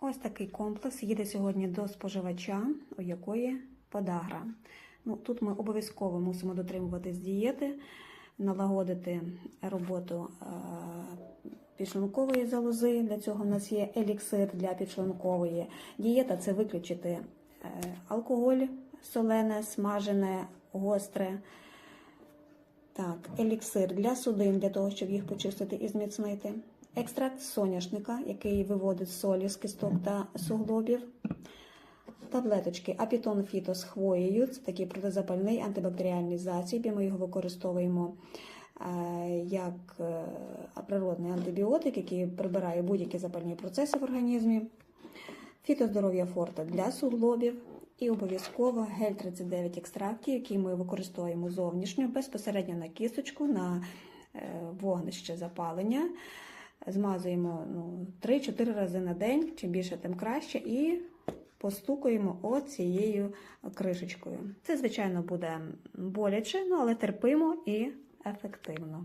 Ось такий комплекс їде сьогодні до споживача, у якої подагра. Ну, тут ми обов'язково мусимо дотримуватись дієти, налагодити роботу е, підшлункової залози. Для цього в нас є еліксир для підшлункової. Дієта це виключити е, алкоголь, солене, смажене, гостре. Так, еліксир для судин, для того, щоб їх почистити і зміцнити. Екстракт соняшника, який виводить солі з кісток та суглобів. Таблеточки Апітон Фіто з хвоєю. Це такий протизапальний антибактеріальний засіб. і Ми його використовуємо е, як е, природний антибіотик, який прибирає будь-які запальні процеси в організмі. Фітоздоров'я форта для суглобів. І обов'язково гель 39 екстрактів, який ми використовуємо зовнішньо, безпосередньо на кісточку, на е, вогнище запалення. Змазуємо ну, 3-4 рази на день, чим більше, тим краще, і постукуємо оцією кришечкою. Це, звичайно, буде боляче, ну, але терпимо і ефективно.